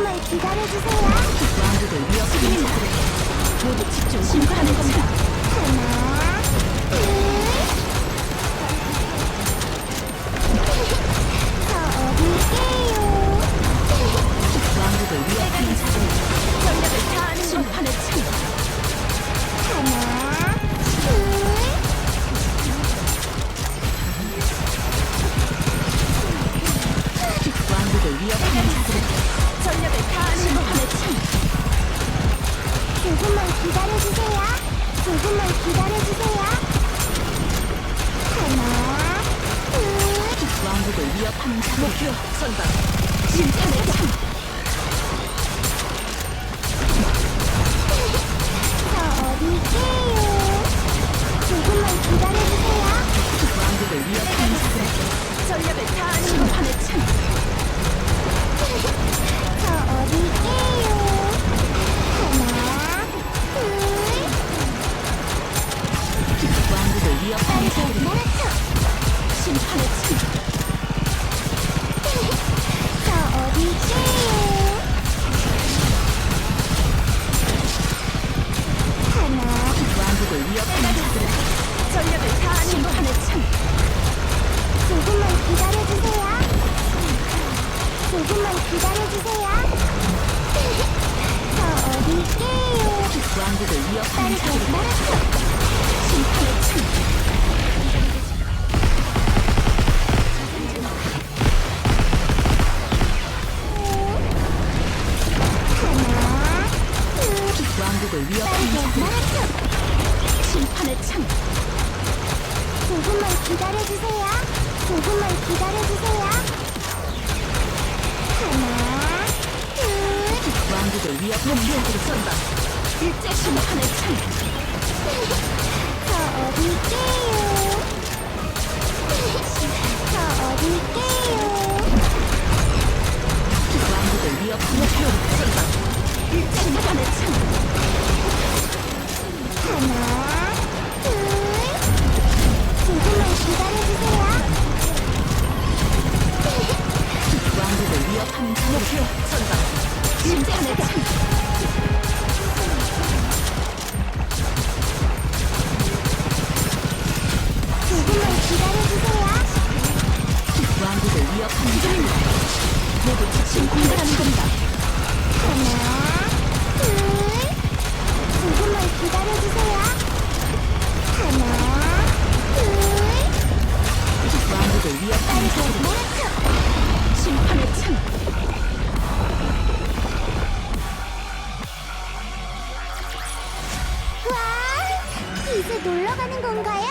조금만 기다려주세요. 왕국을 위협하는 자들에게 모두 집중 심판하는 겁니다. 조금만 기다려주세요. 조금만 기다려주세요. 하나, 둘. 왕국을 위협하는 자 목표 선박 심판의 전력을 다하는 심판의 층 조금만 기다려주세요. 조금만 기다려주세요. 저 어딜게요? 왕국을 위협하는 빠르게 자들에게 몰아쳐. 심판의 층 하나, 둘. 왕국을 위협하는 빠르게 자들에게 몰아쳐. 심판의 층 조금만 기다려주세요. 조금만 기다려주세요. 하나, 둘. 왕국을 위협하는 자들에게 선박 일제 심판의 층저 어딜게요? 저 어딜게요? 왕국을 위협하는 자들에게 선박 일제 심판의 층 자들에게 선박 심판의 층 이제 놀러 가는 건가요?